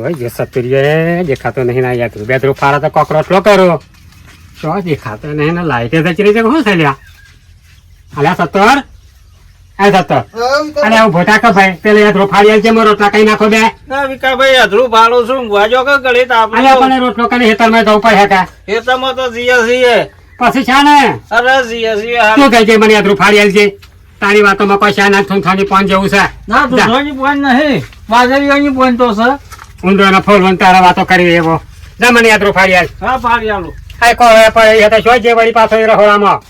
શું જે સતુરીએ દેખાતો નહીં ના યાર બે ધ્રુવ ફાળા તો કોક રોટલો કરો. તો દેખાતો નહીં ને લાઈટે તો ચરી છે શું લ્યા અલ્યા સત્તર? એ સત્તર. અરે હું ભોટા કે ભાઈ પેલે યાદ રોફાડી છે મારો રોટલા કઈ નાખો બે. ના વિકાભાઈ અધરું ભાડું છું વાજો કે ગળી તો આપણે પણ રોટલો કને હેતરમાં જવું પડે કા? ખેતરમાં તો જીએ છીએ. પછી છે ને? અરે જીએ છીએ હાલ. કહે છે મને ધ્રુવ ફાળી છે તારી વાતોમાં કોઈ શાના થૂંથાની પોન જેવું છે. ના. દૂધોની પોઈન્ટ નહીં. બાજરીઓની પોઈન્ટ તો છે. ઊંધો ફોલ વન તારા વાતો કરી એવો. જા મને યાદ ફાડી ફાળી હા ફાડી આલું. આ કોઈ પણ એ તો શું જે વળી પાછો એ રહોડામાં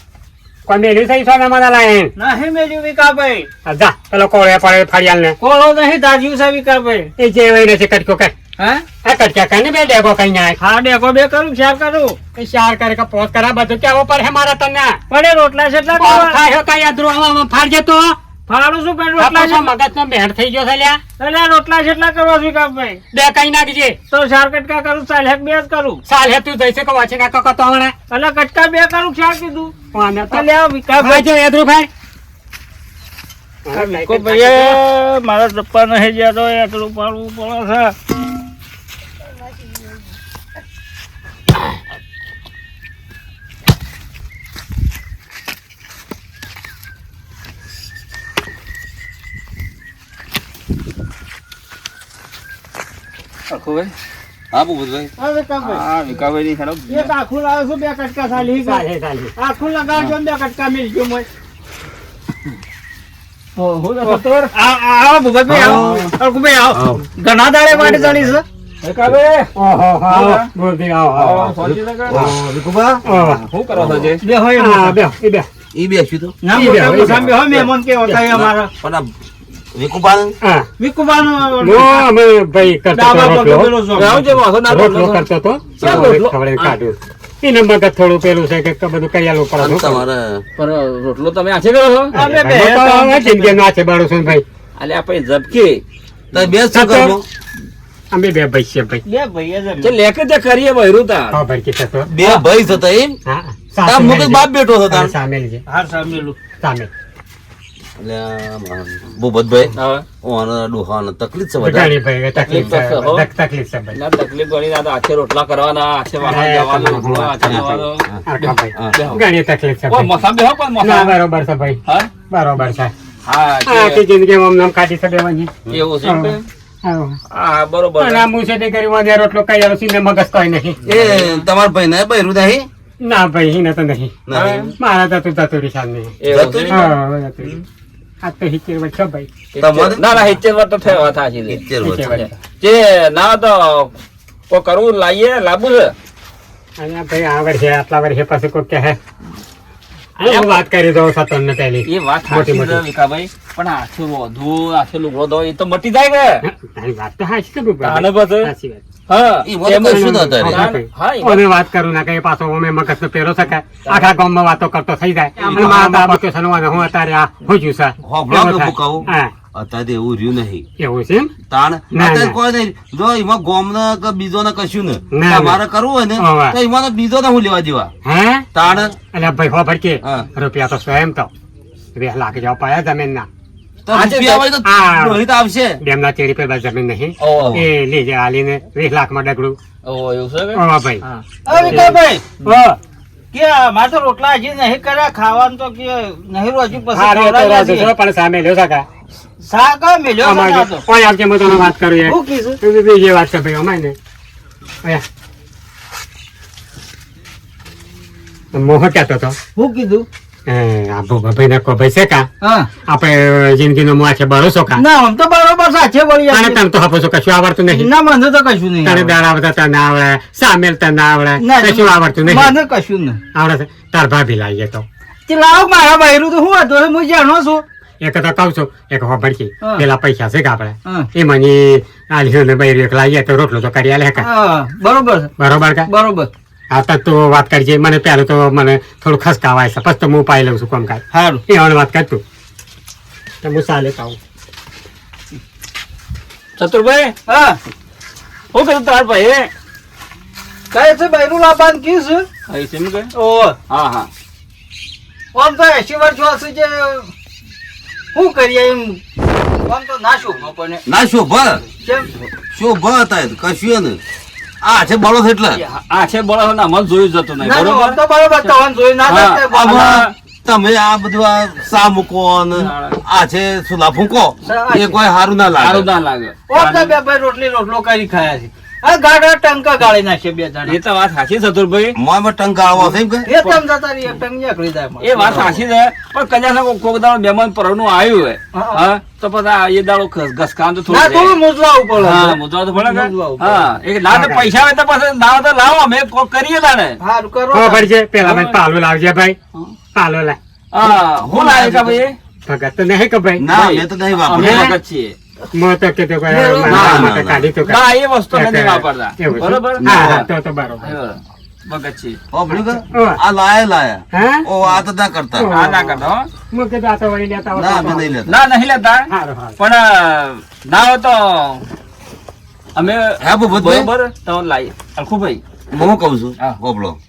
કોઈ મેલ્યું છે સોના મને લાઈન નહીં મેલ્યું વિકાભાઈ. જા પેલો કોળે પડે ફાળિયાલ ને કોળો નહીં દાજ્યું છે વિકાભાઈ. એ જે વહીને છે કટકો કઈ હા? આ કટકા કઈ ને બે ડેગો કઈ ના હા ડેગો બે કરું શેર કરું. કઈ શાર કરે કે પોત કરા બધું કેવો પર હે મારા તને? પડે રોટલા છે એટલા થાય કઈ અધરો આવામાં ફાડજે તો? ફાડું શું પણ આ રોટલા છે મગજ નો બેઠ થઈ ગયો છે લ્યા. એટલે રોટલા છે એટલા કામ ભાઈ? બે કઈ નાખજે તો ચાર કટકા કરું ચાલ હેક બે જ કરું. સાલ હે તું જઈશે કે વાંચે કાકા કતો હમણે. એટલે કટકા બે કરું ચાર કીધું. વાંધો તો લે વિકાસ ભાઈ જો યાદ ભાઈ ભાઈ મારા ચપ્પા નહીં જતો એટલું પાડવું પડે છે. આખુભાઈ ભાઈ. આપું બધું હા વિકાભાઈ ની હેડો એક આખું લાવે છું બે કટકા ખાલી ચાલે ચાલે. આખું લગાડજો બે કટકા મોય. આવો અરકુભાઈ આવો ઘણા દાડે માટે ચાલી છે. બે હોય બે બે. ઈ બેસ્યું તો. ના બે, મહેમાન કેવો થાય અમારા. પણ આ વિકુપાલ નો અમે ભાઈ કરતો તો ડાબા પગે રોટલો પેલો ઝોક. આવો જે વાસો ના રોટલો રોટલો કરતો તો? ખવડે કાઢ્યું એને મગજ થોડું પેલું છે કે બધું કરિયાલું પડે. તમારે રોટલો તમે આછે કરો છો? બે જિંદગી નો છે બાળો છું ભાઈ. અલે આપણે ઝબકી. તો બે શું કરવું અમે બે ભાઈ છે ભાઈ. બે ભાઈ જ લેકે તે કરીએ બહેરું તા હા ભાઈ કે બે ભાઈ થતા એમ? હા તાર બાપ બેઠો હતો તાર. સામેલ છે. સામેલું. સામેલ. ભૂપતભાઈ ઓને ડોહાને તકલીફ છે વધારે ભાઈ તકલીફ છે તકલીફ છે, હો. તક- તકલીફ છે ભાઈ. ના તકલીફ પડી ના તો રોટલા કરવાના આછે વાહન જવાનું તમારું જવાનું હા, ભાઈ. હા. તકલીફ છે મસા બેહો પણ ના મસા બરોબર છે ભાઈ. હા? બરોબર છે. હા આખી જિંદગી આમ નામ કાઢી શકે એવું છે હા હા. બરોબર. પણ આ કરી રોટલો કઈ આલો ને મગજ કઈ નહીં. એ તમારા ભાઈ ને બૈરું નહીં? ના ભાઈ હિને તો નહીં. નહીં. મારા તો તું તતુરી સામે. નહીં છે? આ તો હિચેર વર્ષ છે ભાઈ? ના ના હિચેર વાર તો થયો થાશી છે. હિચેર વર્ષ. જે ના તો કરવું છે ભાઈ આ વર્ષે આટલા વર્ષે પછી કોઈ કહે હું વાત કરી દઉં સતન ને પહેલી એ વાત મોટી મોટી. વિકાભાઈ પણ આછું વધુ લુગડો દો એ તો મટી જાય કે તારી વાત તો હાચી છે ભૂપા. સાચી વાત. હા વાત? હા, હા, કરું ના કે પાછો અમે મગજ પેરો શકે આખા ગામમાં વાતો કરતો થઈ જાય. મારા બાબા કે છે, ને હું અત્યારે આ હોજ્યું છે." હોભળો એવો કે થાય. ભૂકાવું? હા, અત્યારે એવું રહ્યું નહીં. એવું છે? તાણ. અત્યારે કોઈ નહીં. જો એમાં ગોમને કે બીજોને કશું ને ના, તમારે કરવું હોય ને તો એમાં બીજો ને હું લેવા દેવા હે? તાણ. એટલે ભાઈ ખબર કે રૂપિયા તો સ્વયં તો. બે લાખ જવા પાયા જમીન ના રોહિત આવશે. ડેમ ના પર જમીન નહીં. એ લીજે હાલીને વીસ લાખમાં ડગડું ઓહો, એવું છે કે? ભાઈ. હા. અરે વિકાભાઈ ઓ, કે મારે તો રોટલા હજી નહીં કર્યા ખાવાનું તો કે નહીં હજુ પછી હારું એ તો ખવડાવ્યા રાજો છીએ. છો, પણ સામે લ્યો સકા. શાક મેલ્યો છે અમારે ના તો. કોઈ આવજે હું વાત કરું યાર. શું કીધું? બીજી વાત છે ભાઈ ને. ઓયા. મોહ કહેતો હતો શું કીધું? એ, આ ભૂપા ભાઈ ને કો ભાઈ છે કા? આપણે જિંદગીનો મોહ છે ભરોસો કા? ના આમ તો બરોબર સાચે વળી અને. તને તો હપો છો કશું આવડતું નહીં. ના મને તો કશું નહીં તને. દાળ આવડતા તને આવડે સામેલ તને આવડે કશું આવડતું નહીં. મને કશું નહીં. આવડે તાર ભાભી લાવીએ તો. તે લાવો મારા બૈરું તો હું હતું હું જાણો છું. એક તો કહું છું એક હોભડકી પેલા પૈસા છે કે આપણે? એ મને આલ્યો ને બૈરી એક લાવીએ તો રોટલો તો કરી આલે કા? બરોબર બરોબર કા? બરોબર. હા તો તું વાત કરજે મને પહેલું તો મને થોડું ખસકાવાય છે. પછી તો હું પાઈ લઉં છું કોમ કાંઈ સારું એ હવે વાત કરતું તો. હું ચાલે કહું ચતુરભાઈ? હા. શું કહ્યું તાર ભાઈ કઈ છે ભાઈ લાવવાનું કીધું છે? છે એમ કે? ઓ હા હા. આમ તો એસી વર્ષ હશે જે શું કરીએ એમ? આમ તો ના શોભો. પણ ના શોભા? કેમ? શોભા હતા કશું ને આ છે બળો એટલે? આ છે બળો ને અમને જોયું જતું નહીં બરોબર? તો બરોબર તમને જોઈ ના તમે આ બધું આ સા મૂકો ને આ છે સુલા ફૂંકો. એ કોઈ સારું ના સારું લાગે ના લાગે. ઓમ તો બે ભાઈ રોટલી રોટલો કરી ખાયા છે. આ ગાડા ટંકા ગાળી નાખે બે જણા. એ તો વાત સાચી ચતુરભાઈ મોંમાં ટંકા આવો છે એ તમ જતા રહી એક નીકળી જાય એ વાત સાચી છે પણ કદાચ કોક કોક દાડો મહેમાન પરનું આવ્યું હોય હા. હા. તો પછી એ દાડો તો થોડું હા તો પડે. હા એ પૈસા હોય તો પછી ના તો લાવો અમે કોક કરીએ કરો. ખબર પેલા ભાઈ પાલો લાવજે ભાઈ. પાલો લાય હા હું લાવે કે ભાઈ? ભગત તો નહીં કે ભાઈ. ના મેં તો નહીં અમે વાપર્યું છીએ. મો કે ના, મારા ના, માટે કાઢી તો ના એ વસ્તુ અમે નહીં વાપરતા. બરોબર? હા હા તો તો બરોબર. હા, વખત છીએ વાપર્યું કે? ઓવા. આ લાયા લાયા. ઓ આ તો ના કરતા. આ ના કરતા હો. હું આ તો વળી લેતા ના અમે નહીં લેતા. ના નહીં લેતા. હારું, હારું. પણ ના હોય તો અમે હા ભૂપતભાઈ બરોબર તો લાવીએ અલખુભાઈ. હું કહું છું?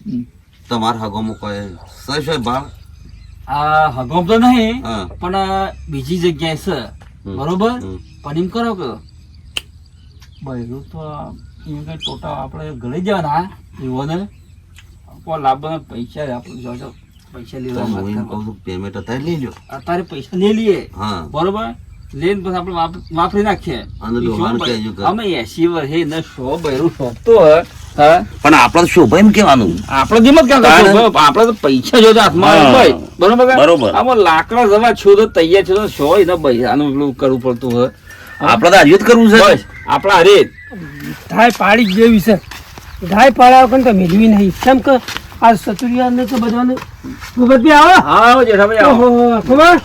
હમ. તમારા હગોમાં કોઈ સહી સહી ભાવ આ હગોમ તો નહીં પણ બીજી જગ્યાએ છે. બરોબર. પણ એમ કરો કે? બૈરું તો એમ કઈ ટોટા આપણે ગળી જવાના એવો ને? કોઈ લાભવાના પૈસા આપણે જો જો પૈસા લેવા પેમેન્ટ અત્યારે લઈ લો અત્યારે પૈસા લઈ લઈએ. બરોબર? લઈને પછી આપણે વાપરી નાખીએ. અમે એસી વર્ષે ને સો બૈરું શોધતો પણ આપણે શોભા એમ કેવાનું આપણે જેમ જ આપણે તો પૈસા જોતા હાથમાં. બરોબર? બરોબર. આમાં લાકડા જવા છો તો તૈયાર છો તો સો એનો પૈસાનું પેલું કરવું પડતું હોય. આપણે તો જ કરવું છે બસ આપણા હારે જ. પાડી જ જેવી છે. ગાય પાડ્યા વગર તો મેળવી નહીં. કેમ કે આ સતુરિયાને તો બધાને ભૂપતભાઈ આવો. હા આવો જેઠાભાઈ આવો. ઓહો ખબર?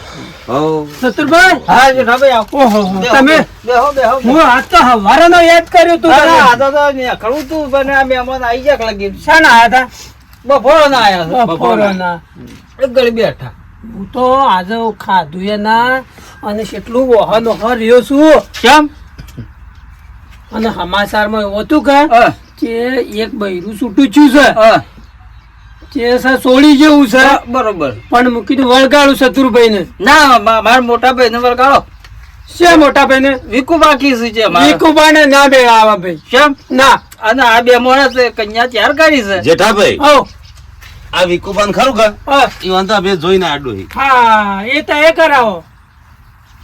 હઉ. સતુરભાઈ? હા જેઠાભાઈ આવો. ઓહો તમે? બેહો બેહો હું આજ તો હવારેનો યાદ કર્યો તું તને. આ તો પણ આ મહેમાન આઈ ગયા લગી. શાના આયા બપોરો ના આયા હતા બપોરના. એક બેઠા. હું તો આજે ખાધું એ ના અને કેટલું વહન વહ રહ્યો છું. કેમ? અને સમાચારમાં એવું હતું કે કે એક બૈરું છૂટું છું. છે કે સર છે સોળી જેવું છે. બરોબર. પણ મૂકી દઉં વળગાડું શત્રુભાઈ ને ના મારા મોટા ભાઈ ને વળગાડો. છે મોટા ભાઈ ને વિકુ બાકી છે. વિકુબા ને ના બે આવા ભાઈ. કેમ? ના. અને આ બે માણસ કન્યા ત્યાર કરી છે. જેઠાભાઈ. ઓ આ વિકુબાન ખરું કે? હા. ઈ વાંધા બે જોઈને આડું હા. એ તો એ કરાવો.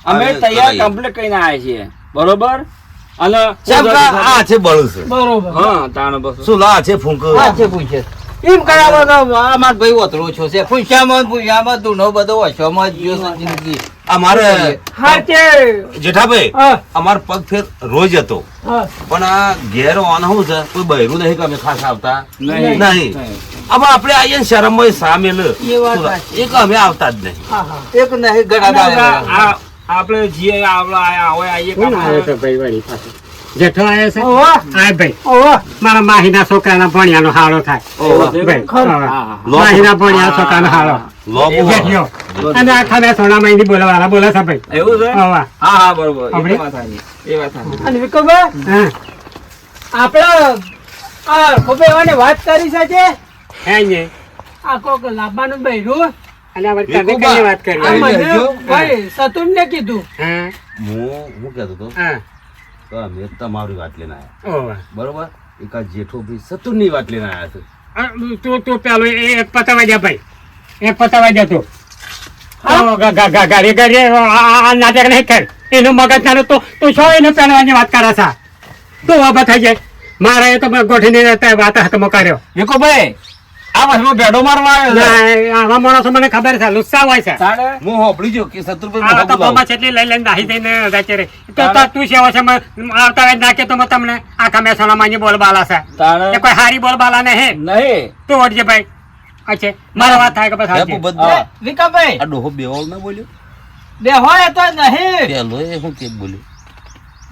અમે તૈયાર કમ્પ્લીટ કરીને આવ્યા છીએ. બરોબર? અને આ છે બળું છે. બરોબર. હા તાણ બસ. શું લા છે ફૂંક? આ છે પૂછે. એમ કરાવો તો આ મારો ભાઈ ઓતરો છો છે. પૂછ્યામાં ને પૂછ્યામાં ધૂનો બધો ઓછોમાં જ ગયો જિંદગી. આ મારે હા તે જેઠાભાઈ હા. અમાર પગ ફેર રોજ હતો. પણ આ ઘેર ઓન શું છે? કોઈ બહેરું નહીં કે અમે ખાસ આવતા? નહીં. હવે આપણે આવીએ ને એ વાત એક અમે આવતા જ નહીં. હા હા. એક નહીં ગળા આપણે જે આવડા આયા હોય આઈએ કોણ કામ આવ્યો તો ભાઈ વળી પાછો? જેઠો આવ્યો છે? ભાઈ. મારા માહીના છોકરાના ભણિયાનો હાળો થાય. ઓહો. ભાઈ ખરું. હા. હા, હા. માહીના ભણિયા છોકરાનો હાળો. અને આખા મેં સોના મહિની બોલવાળા બોલે છે ભાઈ. એવું છે? હા હા. બરોબર. એ વાત એ વાત અને વિકુભાઈ આપણે આ ખોબેવાની વાત કરી છે હે ને? આ કોક લાંબાનું બૈરું. અને આ તમે વિકુબા. કઈ વાત કરી? આ મને ભાઈ સતુન ને કીધું. હા? હું હું કહેતો તો હા. તો અમે તમારી વાત લઈને આવ્યા બરોબર? એક આ જેઠો ભાઈ સતુરની વાત લઈને આવ્યા છે. આ તું તું પેલો એ એક પતાવા જા ભાઈ. એક પતાવા જા તો. ગા- ગા- ગા- ગાડી ગાડી આ- આ આ નાટક નહીં કર. એનું મગજ નાનું તો તું છો એને પહેરવાની વાત કરે છે? તો વાબા થઈ જાય. મારા એ તો ગોઠીને રહેતા વાત હાથમાં કર્યો. વિકોભાઈ આ વર્ષમાં ભેડો મારવા આવ્યો છે. આવા માણસો મને ખબર છે લુસ્સા હોય છે. હું હોપડી જો કે શત્રુભાઈ આ તો બોલાવો. છેટલી લઈ લઈને નાહી જઈને વેચે રે. તો તો તું સેવા છે આવતા વેત નાખે તો તમને આખા મહેસાણામાં ની બોલબાલા છે. એ કોઈ હારી બોલબાલા નહીં. નહીં. તું વળજે ભાઈ. અચ્છે મારા વાત થાય કે બસ હે હાચી. ભૂપતભાઈ, વિકાભાઈ. આ ડોહો બેવળ ના બોલ્યો? બે હોય તો નહીં. પેલો એ શું કેમ બોલ્યો?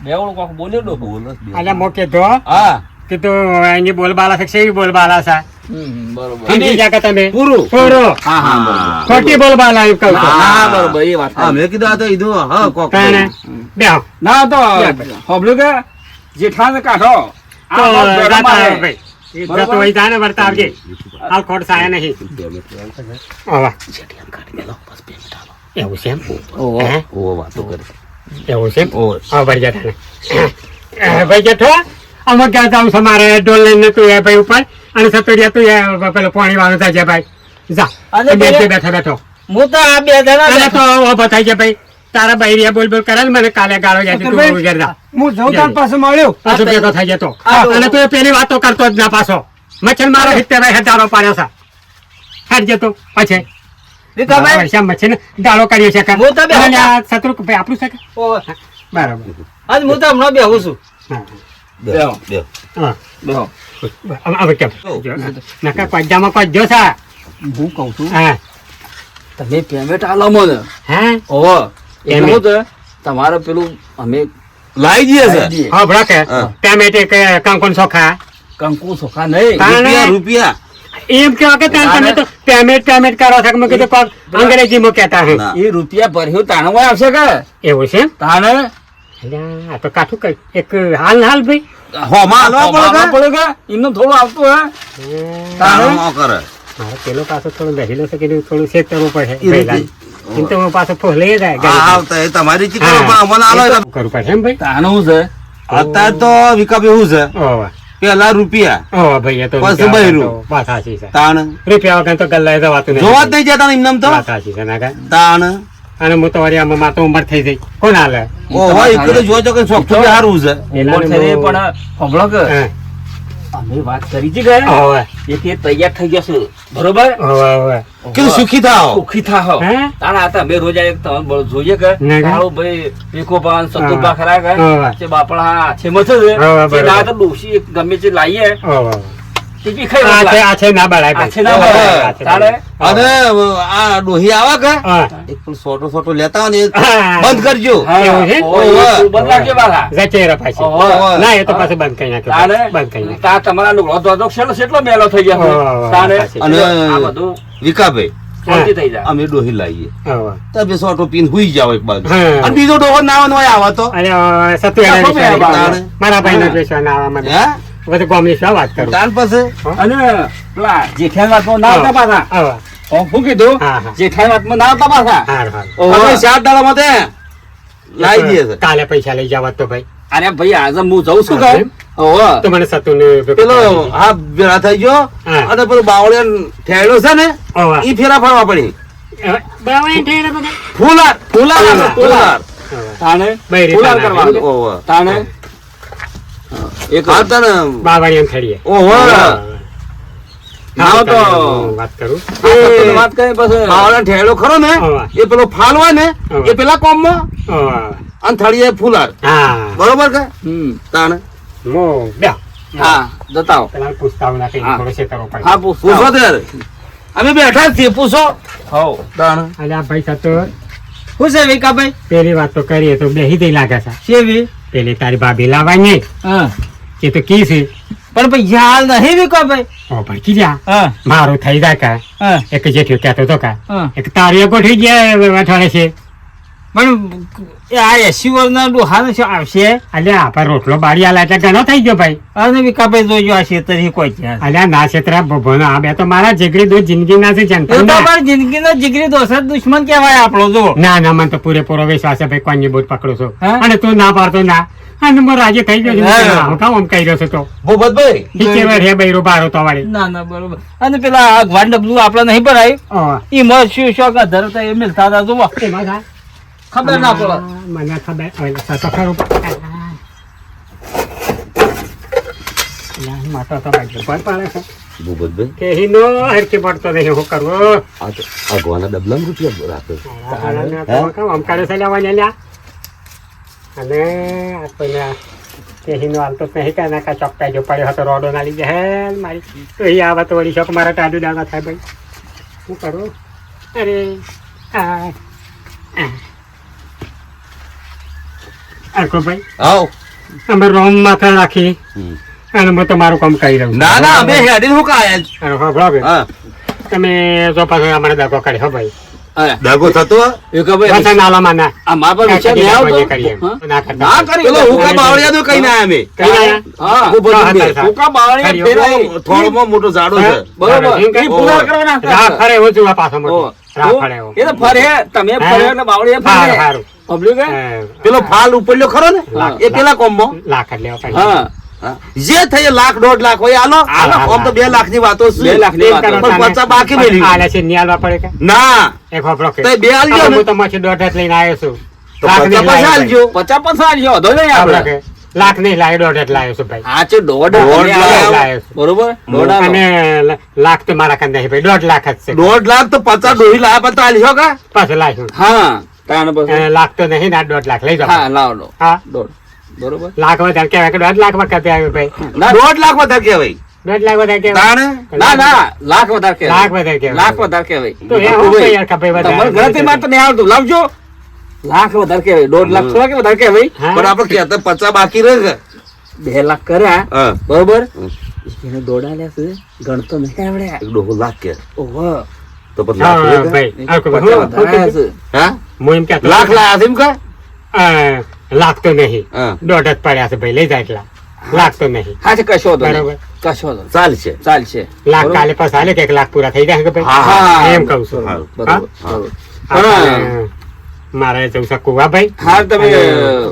બેવડો કોક બોલ્યો ડોહો. બોલો અલ્યા મોકે તો હા. કીધું એની બોલબાલા છે કેવી બોલબાલા છે? હમ, બરોબર. સમજી ગયા તમે. પૂરું? પૂરો. હા હા ખોટી બોલબાલા એમ કહું હા બરોબર એ વાત હા મેં કીધું આ તો ઈધું હા કોક તાણે ના તો હોભળ્યું કે જેઠાને કાઢો. તો આ વાત ભેડો જાતા મારે. આવો ભાઈ. એ હોય તાને વર્તા આવજે. હાલ ખોટ સાયા નહીં. આવા. એવું છે એમ? ઓહો. હે? વાતો કરે. એવું છે ઓવે. હા ભાઈ જઠા ભાઈ જઠો? અમે ગયા જાઉં છે? મારે ડોલ લઈને તું એ ભાઈ ઉપર અને સતોડિયા તું એ પેલું પાણી વાળો થાય ભાઈ. જા. અને બે પેલે- બેઠો હું તો આ બે જણા તો થાય છે ભાઈ. તારા બૈરિયા બોલ બોલ કરે મને કાલે ગાળો જાય તું ઘેર જા. હું જઉં તાર પાસે મળ્યો. પાછો ભેગો થઈ જતો અને તું પેલી વાતો કરતો જ ના પાછો. મચ્છર મારો હિત્તે ભાઈ હજારો પાડ્યો છે. હેડ જતો. પછી? ને દાડો કાઢ્યો છે શત્રુ આપણું છે બરાબર. આજ હું તો હમણાં બેહું છું. બેહો, બેહો. હા બેહો. હવે હવે કેમ જો, નકર પંજામાં કોઈ હું કહું છું હા તમે પેમેન્ટ આલો મને હે ઓહો Payment. તો તમારે પેલું અમે લાઈ જઈએ છે હા ભલા કે. ટેમેટે કે કંકોન સોખા કંકુ સોખા નહીં રૂપિયા રૂપિયા એમ કેવા કે તાન તમે તો પેમેન્ટ પેમેન્ટ કરો છો કે મેં કીધું અંગ્રેજીમાં કહેતા હે એ રૂપિયા ભર્યો તાણવા આવશે કે એવું છે તાણે અલ્યા, તો કાઠું કઈ. એક હાલ હાલ ભાઈ. હોમાં હાલવા પડે કે એમનું થોડું આવતું હે. તાણમાં કરે. મારે પેલો પાછો થોડો બેસેલો છે કે થોડું સેટ કરવું પડે. એ એમ તો હું પાછો ફોલે જાય હા ગાડી. એ તમારી ચીકણો પણ અમને આલો એ એટલે. તો કરવું પડે એમ ભાઈ. તાણું છે? અત્યારે તો વિકાપ એવું છે? પેલા રૂપિયા. ઓવા ભાઈ તો પાછું રૂપિયા બૈરું. તો વાત સાચી છે. તાણ. રૂપિયા વગર તો ગલ્લાએ જવાતું નહીં જોવા જ નહીં જતા ને એમને તો? વાત સાચી છે ના તાણ. અને હું તો વળી આમાં માતો ઉંમર થઈ જઈ. કોણ હાલે? ઓહો એક તો જોવા જો કે તો સારું છે. ઉપર થઈને પણ કે. અમે વાત કરી જી ગયા. હવે એક એ તૈયાર થઈ જશે બરોબર? હવે હવે કે સુખી થાઓ. સુખી થાઓ. તારા હતા અમે રોજ એક તમને બળ જોઈએ કે. તારો ભાઈ ભીખોપાન સતુરબા ખરા કે? હા. બાપડા છે મથે છે. હા, તે ના તો ગમે છે લાઈએ. ઓવે, ઓવે. ખાઈ આ છે આ છે ના બળાય આ છે ના બળાય. આ છે તારે? બળાય. અને આ ડોહી આવા કે? એક પણ સોટો સોટો લેતા ને બંધ કરજો. હા, એવું છે? ઓય, ઓવે. તું બંધ રાખજે બાલા. જચે રે પાછી. ના એ તો પાછું બંધ કરી નાખ્યું. બંધ કરી નાખ્યું. તા તમારા લુગડો ધોધો કેટલો કેટલો મેલો થઈ ઓવે, તારે? અને આ બધું વિકાભાઈ શાંતિ થઈ જાય. અમે ડોહી લાવીએ. તમે સોટો પીન હુઈ જાવ એક બાજુ. અને બીજો ડોહો ના આવે હોય આવા તો? મારા ભાઈ નો પેશો ના આવે મને ગામની શું વાત કરું? તાર અને પેલા જેઠાણી વાતમાં ના આવતા પાછા? હું કીધું? હા, હા. વાતમાં ના આવતા પાછા? હારું, હારું. આપણે ચાર દાડામાં તે લાવી દઈએ કાલે પૈસા લઈ જવા તો ભાઈ. અરે ભાઈ આજે હું જઉં છું હા, કે એમ? ઓહો. તો મને સતુ પેલો હા ભેળા થઈ ગયો. અને પેલો બાવળિયા ઠેડો છે ને એ ફેરા ફરવા પડી. ફૂલાર ફૂલાર ફૂલાર. તાણે? ફૂલાર. કરવાનું. તાણે? એક હા તને બાવળિયાને થડીએ. ઓહો. હા, તો- વાત કરું? વાત કરી પછી. બાવળિયા ઠેડો ખરો ને. એ પેલો ફાલ હોય ને. એ પેલા કોમમાં? થળીએ ફૂલાર. હા. બરોબર કે? હમ. તાણ? હું બે હા જતા આવો. પેલા પૂછતા ના કઈ થોડો શેતરો પડે હા પૂછો. ત્યારે. અમે બેઠા છીએ પૂછો. હો તાણ? અલ્યા ભાઈ સતો શું છે વિકાભાઈ? પેલી વાત તો કરીએ તો બેહી દઈ લાગે છે. શેવી? પેલી તારી ભાભી લાવવાની હા. એ તો કી છે? પણ ભાઈ હાલ નહીં વિકાભાઈ ઓ ભડકી જા? મારું થઈ જાય કા. એક જેઠ્યો કહેતો તો કા. એક તારી ગોઠવી ગયા અઠવાડિયે છે. પણ એ આ એસી વર્ષના ડોહાને શું આવશે? અલ્યા આપણે રોટલો બાળી આલા એટલે ઘણો થઈ ગયો ભાઈ. અને વિકાભાઈ જોજો આ શેતરી કોઈ ત્યાં અલ્યા ના ક્ષેત્ર ભોનો આ બે તો મારા જીગરી દો જિંદગી ના છે એ જિંદગી નો. જીગરી દોસ્ત જ દુશ્મન કહેવાય આપણો જો ના ના મને તો પૂરેપૂરો વિશ્વાસ છે ભાઈ કોની બોટ પકડો છો. અને તું ના પાડતો ના. અને મારો આજે થઈ ગયો છે હું કામ આમ કહી રહ્યો છું તો. ભૂપતભાઈ. ટીચર હે બૈરો બારો તો વાળી. ના ના બરોબર. અને પેલા અગવાન ડબલું આપણે નહીં ભરાય? ઈ શું શોખ ધરતા એ મિલતા હતા જોવો એમાં થા. ખબર ના પડે. મને ખબર. હવે સતો ખરું. માથો તો ભાઈ ભર પાડે છે. ભૂપતભાઈ? કે હીનો હરકી પડતો નહીં હું કરવો આ તો અગવાના ડબલામાં રૂપિયા રાખે આમ કરે છે લ્યા. અને આ કોઈને કે હાલ તો નહીં કાંઈ નાખા ચોકટાઈ જો પડ્યો હતો રોડો ના લીધે. હે મારી. તો એ આવે તો વળી શોખ મારા ટાડું ડાળા થાય ભાઈ. શું કરું? અરે આ. આખો આવ. અમે રોમ માથે રાખી. અને હું તમારું કામ કરી રહ્યું ના ના અમે હેડી હું કાયા. અને હા, બરાબર. હા. તમે જો પાછો અમારે દગો કાઢી હો ભાઈ. દાગો થતો વિકાભાઈ, પાછા નાલામાં ના. આ મારા પર વિચાર નહીં આવતો? ના કરતા. ના કરી. પેલો હુકા બાવળિયા તો કઈ ના અમે કઈ ના હા. હા, ફૂંકા બાવળિયા પેલો થોડો મોટો ઝાડો છે. બરોબર. એ પૂરા કરવાના હતા. ખરે હોજો પાછો મોટો. ઓહો. ફરે એ તો ફરે. તમે ફરે ને બાવળિયા ફરે હે? હા, પેલો ફાલ ઉપડ્યો ખરો ને? લાખ, એ પેલા કોમમાં? લાખ લેવા. જે થઈ લાખ દોઢ લાખ હોય આલો. આમ તો બે લાખની વાતો બે લાખ. ની વાતો. પચાસ બાકી મેળવી. આલે છે નિયાલવા પડે કે? ના. એક હોપરો કે. બે આલજો હું તો માછી દોઢ જ લઈને આવ્યો છું. તો પચાસ આલજો. પચાસ પચાસ આલજો, વાંધો નહીં આપણે. લાખ નહીં લાય દોઢ જ લાવ્યો છું ભાઈ. આ છે દોઢ દોઢ લાખ. આલો. બરોબર? દોઢ અને લાખ તો મારા નહીં ભાઈ. દોઢ લાખ જ છે. દોઢ લાખ તો પચાસ ડોહી લાયા પચાસ આલ્યો કા? પાછો લાવ્યું હા. તાણ પછી? અને નહીં ના દોઢ લાખ. લઈ હા જાઓ લાવો. લો હા? દોઢ. બરોબર? લાખ વધારે કહેવાય કે દોઢ લાખ વખત આવ્યું ભાઈ? દોઢ લાખ વધારે કહેવાય દોઢ લાખ વધારે કહેવાય ના ના લાખ વધારે કહેવાય. લાખ વધારે કહેવાય. લાખ વધારે કહેવાય. તો એ હું કઈ યાર ખબર વધારે. તમારે ગણતરીમાં તો નહીં આવડતું. લાવજો. લાખ વધારે કહેવાય દોઢ લાખ થોડા કે વધારે કહેવાય પણ આપણે કહેતા પચાસ બાકી રહે બે લાખ કર્યા. બરોબર? એને છે. ગણતો નહીં આવડ્યા દોઢ લાખ કે. ઓહો. તો પછી હા, લાખ કે? હું- એમ કહેતો લાખ લાયા છે એમ કે લાખ તો નહીં. દોઢ જ પડ્યા છે ભાઈ લઈ જાય એટલા. લાખ તો નહીં. હા છે કશો બરોબર. કશો ચાલશે ચાલશે. લાખ કાલે પાછા હાલે કે એક લાખ પૂરા થઈ જાય કે ભાઈ. એમ કહું છું. હા. બરોબર. હા? હા. મારે જવું છે કુવાભાઈ હા તમે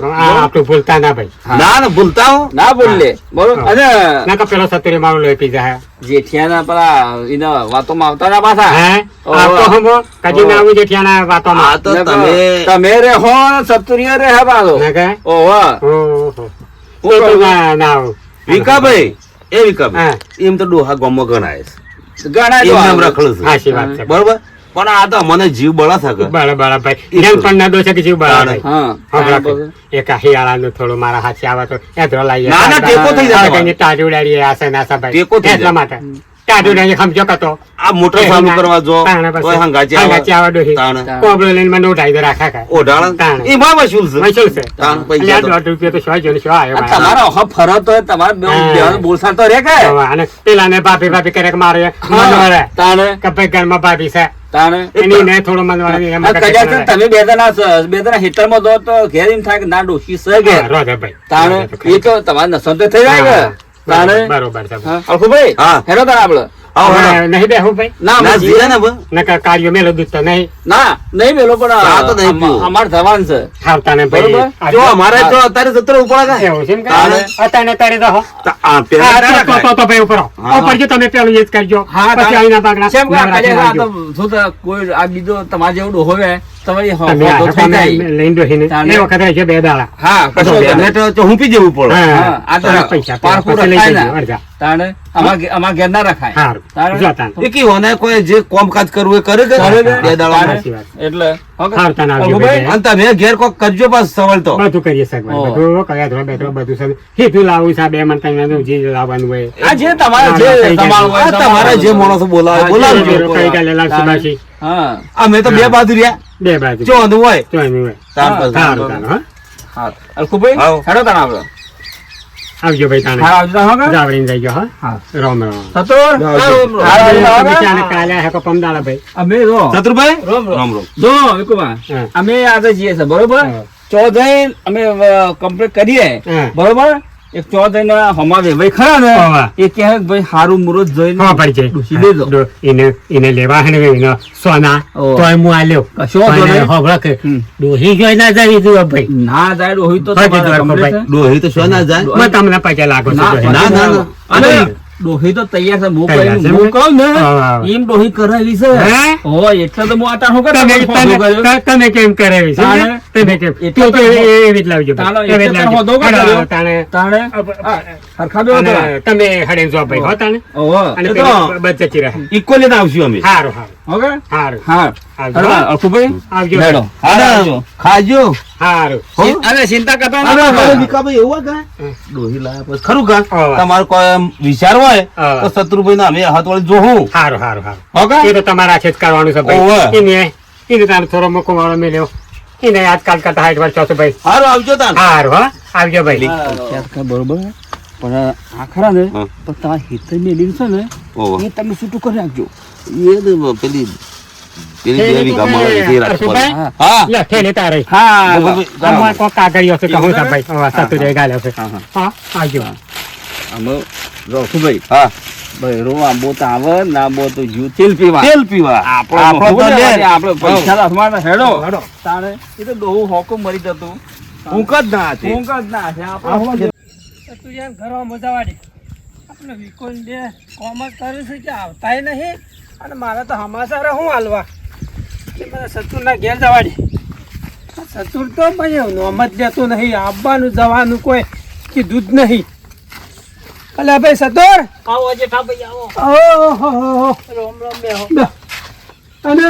આપણું ભૂલતા ના ભાઈ. ના ના ભૂલતા હો. ના બોલલે બરોબર અને ના તો પેલો સતુરી મારું લઈ પી જાય. જેઠિયાના પેલા એના વાતોમાં આવતા ના પાછા? હે? આપતો હમો કદી ના આવું જેઠિયાના આ તો તમે તમે રે હો સતુરિયા રે હે બાલો ના કે? ઓહો. ઓહો. હું ના ના. વિકાભાઈ એ વિકાભાઈ. હા. એમ તો ડોહા ગોમો ગણાય છે. ગણાય તો. રખડું છે. બરોબર? પણ આ તો મને જીવ બળા થકે બરાબર બરાબર ભાઈ. જેમ પણ ના દોષે કે જીવ બરાબર હા હા. એક આ હિયાળાનું થોડું મારા હાથે આવે તો એધરો લાવીએ ના, ના, ટેકો થઈ જાય. કંઈ આસે ઉડાડીએ આશે નાસા ભાઈ. ટેકો થઈ એટલા જાય. માટે. ટાઢી ઉડાડીએ સમજો કતો આ મોટર ચાલુ કરવા જો. તોય હંગાચી હંગાચી આવે તાણે. કોબળો લઈને મને ઉઠાઈ દે રાખા ખાય ઓઢાણ. એ એમાં વસૂલ છે. વસૂલ છે. તાણ પૈસા તો- દોઢ રૂપિયા તો શું જોઈને શું આયો મારા? તમારો હ ફરો તો તમારે બે હા. તો રે કે. અને પેલા પેલાને બાપી ભાભી કરે કે મારે મન તાણ. કપે કે માં બાપી છે. ને ને. તમે બે જણા બે જણા માં દો તો ઘેર એમ થાય કે ના ડોશી છે ઘેર. ભાઈ. તાણે એ તો તમારે નસન તો થઈ જાય હા, તાણે? બરોબર છે હા, અલ્પુભાઈ હા. હેલો તાણે આપણે આવો, હવે હેડો. નહીં બેહું ભાઈ ના ના અમે ને બો. કાર્યો મેલો દૂધ તો નહીં ના નહીં મેલો પણ ચા તો નહીં અમા- પીવું. છે ખાવતા ને ભાઈ જો અમારે તો અત્યારે સત્ર ઉપર હતા. એવું છે કે? તાણે. અત્યારે તો આ પેલા તો- તો- રખાય. તો- તો ભાઈ ઉપર ઉપર જો તમે પેલું એ જ કરજો હા, પછી તાણે. બાગડા કેમ કે આ નવરાત્રી કદાચ આ આવજો. તો શું તો કોઈ આ બીજો તમારે જેવડું હોવે તમારી હો- તો થઈ જાય. એ વખતે બે દાડા તો હુંપી જવું પડે હા, હા, આ તો પૈસા લઈ. તાણે અમાર ઘેર ના રખાય. એ અને કોઈ જે કોમકાજ કરવું એ કરે કે કરે બે દાડામાં. એટલે. અને તમે ઘેર કોક કરજો પાસ સવાલ તો. બધું કરીએ સાહેબ બધું કયા ધોરણ, બેઠો બધું સાહેબ લાવવું છે, આ બે મન તમે જે લાવવાનું હોય. આ જે તમારે જે. તમારું હોય, તમારે જે માણસો બોલાવે બોલાવજો. જે- જે કઈ કાલે લાગશે બાકી. હા. અમે તો બે બાજુ રહ્યા. બે બાજુ. જો હોય. ચોયનું હોય. તાર પર તાર હા. અલકુભાઈ હેડો તાણ આપણે આવજો ભાઈ તાને આવજો હો જઈજો, હા. રામ રામ. સતો આવજો. આવજો, આવજો, આવજો, તમે ચાલે આવજો. કાલે કો પમદાડા ભાઈ. અમે રો શત્રુભાઈ રોમ રોમ. રામ જો વિકુભા, અમે આજે જઈએ છે બરોબર. ચોદઈ અમે કમ્પ્લીટ કરીએ બરોબર એક ચોદઈ ના હમા વેવાઈ ખરા ને એ કહે ભાઈ હારું મુહૂર્ત જોઈને હા પડી જાય. ડૂસી દેજો. એને એને લેવા હે ને એને સોના. તોય મુ આલ્યો કશો પણ નહીં. કે. ડોહી ગઈ ના જાય જુઓ ભાઈ ના જાય ડોહી તો. ડોહી તો સોના જાય મેં તમને પૈસા લાગો ના, ના, અને ડોહી તો તૈયાર છે. હું તૈયાર હું એમ? કહું ને. એમ ડોહી કરાવી છે. હો? એટલે તો હું આટા હું કરતો તમે કેમ કરાવી છે તમે કેમ? એટલે તો એવી જ લાવજો તાણે, એટલે તો. હોદો કર્યો. તાણે. તાણે? હરખા દો તમે હડે જો ભાઈ હો તાણે. અને પેલી રહે. ઇક્વલી ના આવશું અમે. સારું હારું. ઓકે? હારું. હા. અને. ખાજો. અરે ચિંતા કરતા અરે ના અમારે કરો. વિકાભાઈ એવું હોય કે ડોહી લાયા પછી ખરું કા તમારો કોઈ વિચાર હોય તો શત્રુભાઈ અમે હાથ વળી જોવું હારું હારું હારું. એ તો તમારા હાથે જ કરવાનું છે ભાઈ. એને એને તારે થોડો મૂકો વાળો મેલ્યો. એને આજકાલ કરતા હાઈટ વાર છો ભાઈ. હારું આવજો તાન. હારું હા. આવજો ભાઈ. બરોબર? પણ આ ખરા ને પણ તમારે હિત મેલી છે ને એ તમે છૂટું કરી નાખજો. એ પેલી પેલી દેવી તો ગામમાં ભાઈ, હતી રાજકોટ. હર્ષુભાઈ? હા. હા. લે થેલી તારે. હા બરોબર. આમાં કાગળિયો છે કહું છે ભાઈ હવે હા, સતુરે છે. હા, હા. હા અમે રસુભાઈ હા. બૈરો આંબો તો આવે ના આંબો તો જીવ. તેલ પીવા. તેલ પીવા. આપણો આપણો તો તો લે. લે. આપણે પૈસા હાથમાં હેડો. તાણે એ તો દોહું હોકું મરી જતો. ઊંઘ જ ના હતી. ઊંઘ જ ના છે. આપણે સતુરિયાને ઘરમાં મજા વાળી આપણે વિકોન બે કોમર્સ કર્યું છે કે આવતાય નહીં? અને મારે તો હમાસાર હું હાલવા? મને સતુરના ઘેર જવાડી. સતુર તો ભાઈ નોમ જ લેતો નહીં આવવાનું જવાનું કોઈ કીધું જ નહીં. અલે ભાઈ સતુર આવો જેઠાભાઈ આવો. ઓહો રોમ રોમ બે. અને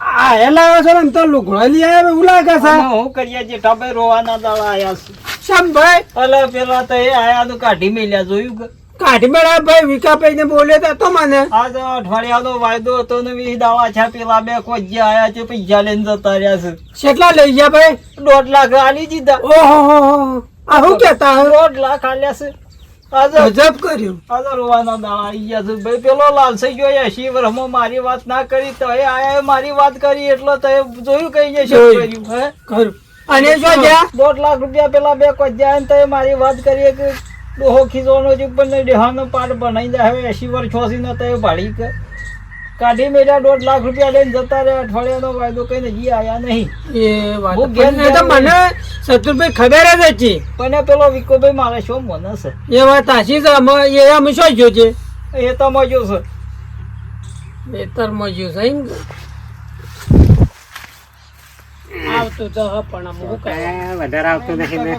આ હેલા આવ્યો છે ને તો લુગડો લઈ આવ્યો એવું લાગે છે? હું કરીએ જેઠાભાઈ રોવાના દાડા આયા છે. શમ ભાઈ? અલે પેલા તો એ આયા તો કાઢી મેલ્યા જોયું કે? મેળા ભાઈ વિકાભાઈ ને બોલે તો મને. આ તો અઠવાડિયાનો વાયદો હતો ને વીસ દાવા છે પેલા બે કોઈ આયા છે પૈસા લઈને જતા રહ્યા છે. કેટલા લઈ ગયા ભાઈ? દોઢ લાખ આલી દીધા. ઓહો આ શું કેતા? દોઢ લાખ આલ્યા છે. ગજબ કર્યું. આ રોવાનો દાવા આવી ગયા છે. ભાઈ પેલો લાલસઈ ગયો એસી વર્ષમાં મારી વાત ના કરી તો એ આયા મારી વાત કરી એટલે તો જોયું કઈ જશે કર્યું હે? ખરું અને જો દોઢ લાખ રૂપિયા પેલા બે કોઈ ને તો મારી વાત કરીએ કે ડોહો ખીચવાનો છે પણ ડેહાનો પાટ બનાવી દે. હવે એસી વર્ષ છોસી ન એ ભાડી કે. કાઢી મેળ્યા દોઢ લાખ રૂપિયા લઈને જતા રહ્યા. અઠવાડિયાનો વાયદો કઈ હજી આયા નહીં. એ વાત મને સતુરભાઈ ખબર જ હતી. પણ પેલો વિકોભાઈ મારે શું મને છે? એ વાત સાચી છે એ અમે શું છે? એ તો મજો છે. ખેતરમાં જોયું છે એમ કે? આવતું તો હ પણ? એ વધારે આવતું નહીં ને.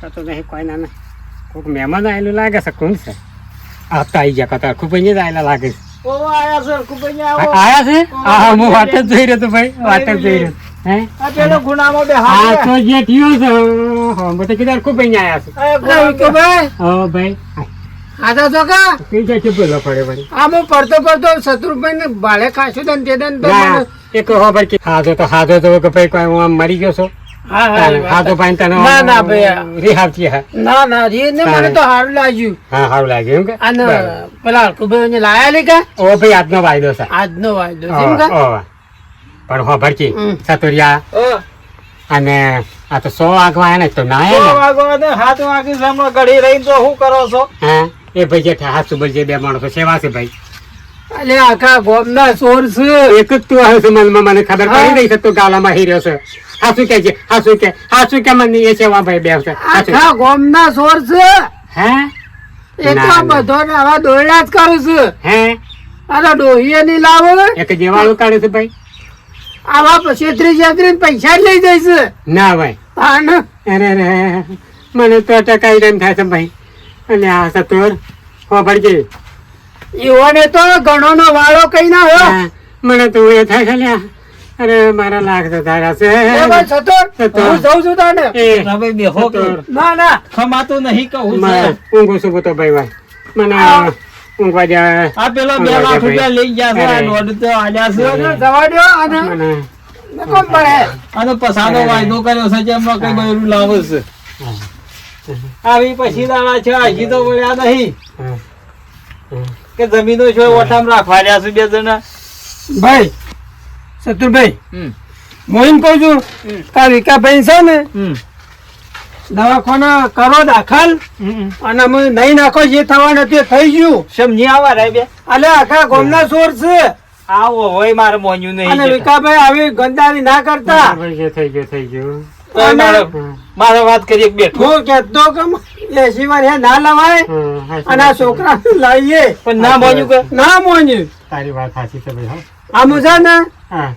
થતું નહીં કોઈ ના કોઈક મહેમાન આવેલું લાગે છે કોણ છે? આવતા આવી ગયા કતાર ખૂબ જ આવેલા લાગે છે. ઓ આયા છે હા. હા વાટ જ જોઈ રહ્યો ભાઈ વાટ જ જોઈ રહ્યો. હે? આ પેલો ગુનામાં બે હા તો જે થયું છે હા મેં ખૂબ અહીંયા આવ્યા છે. અરે હા ભાઈ આજા છો કા? કઈ જાય છે બોલો પડે વળી હું પડતો પડતો શત્રુભાઈ ને ભાડે ખાશું તો તે દન તો ના મને- એક હો ભાઈ કે હાજો તો હાજો તો કે ભાઈ કોઈ હું આમ મરી ગયો છું? હા હા એ વાત હાજો ભાઈ તને ના, ના, ભાઈ. રિહાવતી હા ના ના રે ને મને તો સારું લાગ્યું. હા સારું લાગ્યું એમ કે? અને પેલા હરકુભાઈ ને લાયા લે કા? ઓ ભાઈ આજનો વાયદો છે. આજનો વાયદો છે એમ ઓવા, પણ હો ભરકી. સતુરિયા અને આ તો સો વાગવા ને તો ના સો વાગવા ને હાથ વાગી સામે ઘડી રહી તો શું કરો છો? હા? એ ભાઈ જે હાસુ સુબર જે બે માણસો સેવા છે ભાઈ. અલે આખા ગોમના ચોર છે. એક જ તું આવે છે મનમાં મને ખબર પડી રહી છે તું ગાલામાં હીર્યો છે. હાસુ કે છે હાસુ કે હાસુ કે મને એ સેવા ભાઈ બે છે? આખા ગોમના ચોર છે. હે? એ તો ના, ના. બધો આવા દોયડા જ કરું છું. હે? અરે ડોહીએ ની લાવો. એક જેવાળું કાઢે છે ભાઈ? આવા છેત્રી છેત્રી પૈસા જ લઈ જઈશ ના ભાઈ. હા ને. અરે રે મને તો ટકાઈ રેમ થાય છે ભાઈ. અને આ સતુર હો ભરકી ઈવોને તો ગણોનો વાળો કઈ ના હોય. મને તો એ થાય લ્યા. અરે મારા લાખ તો તારા છે સતોર સતોર. હું જઉં છું તાને. એ, બેહો ના ના. ખમાતું નહીં કહું મારે છું ઊંઘું છું તો ભાઈ ભાઈ. મને ઊંઘવા જાય આ પેલો બે લાખ રૂપિયા લઈ ગયા છે આ દોઢ તો આલ્યા છે. જવા દો અને કોણ પડે. અને પસાનો વાયદો કર્યો છે જેમાં કઈ બૈરું લાવે છે. આવી પછી દાડા છે હજી તો વળ્યા નહીં. કે જમીનો છે ઓઠામ રાખવા રહ્યા છું બે જણા. ભાઈ શત્રુભાઈ. હું એમ કહું છું. તાર વિકાભાઈ છે ને દવાખાના કરો દાખલ અને અમે નહીં નાખો જે થવાનું તે થઈ ગયું. સમજી આવા રે બે? અલે આખા ગોમના સોર છે. આવો હોય મારે મોન્યું નહીં અને. વિકાભાઈ આવી ગંદારી ના કરતા. થઈ ગયું થઈ ગયું. મારે- મારે વાત કરીએ બેઠો. હું કહેતો કે એસી વાર હે ના લવાય. અને આ છોકરા લાવીએ. પણ ના મોન્યું કે ના મોન્યું. તારી વાત સાચી છે ભાઈ હા. આમ છે ને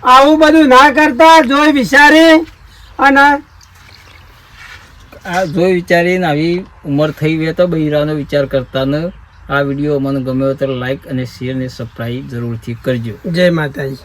આવું બધું ના કરતા જોઈ વિચારી અને આ જોઈ વિચારીને આવી ઉંમર થઈ ગઈ તો બૈરાનો વિચાર કરતા ને આ વીડિયો મને ગમ્યો તો લાઈક અને શેર ને સબસ્ક્રાઈબ જરૂરથી કરજો. જય માતાજી.